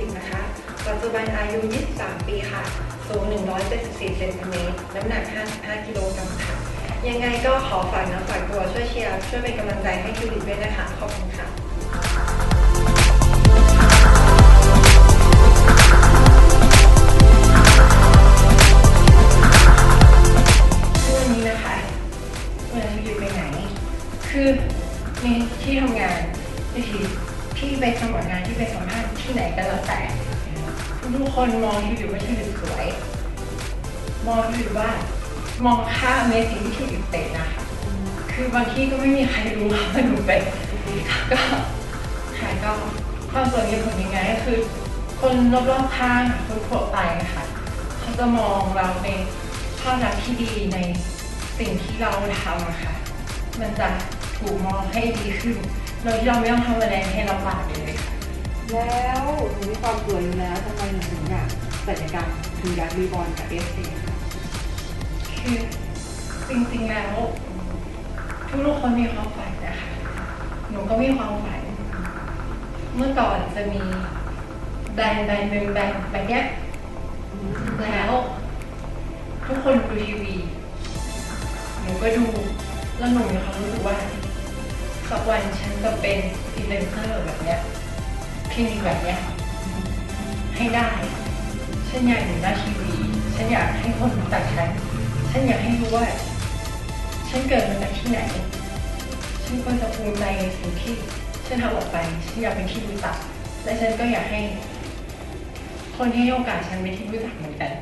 40 นะคะ ปัจจุบันอายุ 23 ปีค่ะ สูง 174เซนติเมตร น้ำหนัก 55 กิโลกรัมค่ะ ยังไงก็ขอฝากนะฝากตัวช่วยเชียร์ ช่วยเป็นกำลังใจให้คิวลิตด้วยนะคะ ขอบคุณค่ะคือในที่ทำงานพี่พี่ไปสมังานที่ไปสมั ที่ไหนก็แล้วแต่ทุกคนมองทิวลิปว่าทิวลิปสวย มองทิวลิปว่า มองค่าเมสิ่งที่ทิวลิปเป็นนะคะ คือบางที่ก็ไม่มีใครรู้ว่าหนูเป็นก็ค่ะก็ความสวยมีผลยังไงก็คือ คนรอบๆข้างคนทั่วไปค่ะเขาจะมองเราในภาพลักษณ์ที่ดีในสิ่งที่เราทำอะค่ะ มันจะถูกมองให้ดีขึ้นโดยที่เราไม่ต้องทำอะไรให้ลำบากเลยค่ะ แล้วหนูมีความสวยอยู่แล้วทำไมหนูถึงอยากศัลยกรรมถึงอยากรีบอลกับเอสเองคะคือจริงๆแล้วทุกๆคนมีความฝันนะคะหนูก็มีความฝัน เมื่อก่อนจะมีแบรนด์แบรนด์หนึ่งแบรนด์แบบเนี้ยแล้ว ทุกคนดูทีวีหนูก็ดูแล้วหนูมีความรู้สึกว่าสักวันฉันจะเป็นอินฟลูเอนเซอร์แบบเนี้ย คลินิกแบบเนี้ยให้ได้ ฉันอยากอยู่หน้าทีวีฉันอยากให้คนรู้จักฉัน ฉันอยากให้รู้ว่า ฉันเกิดมาจากที่ไหน ฉันควรจะภูมิใจในสิ่งที่ฉันทำออกไป ฉันอยากเป็นที่รู้จัก และฉันก็อยากให้ คนที่ให้โอกาสฉันเป็นที่รู้จักเหมือนกัน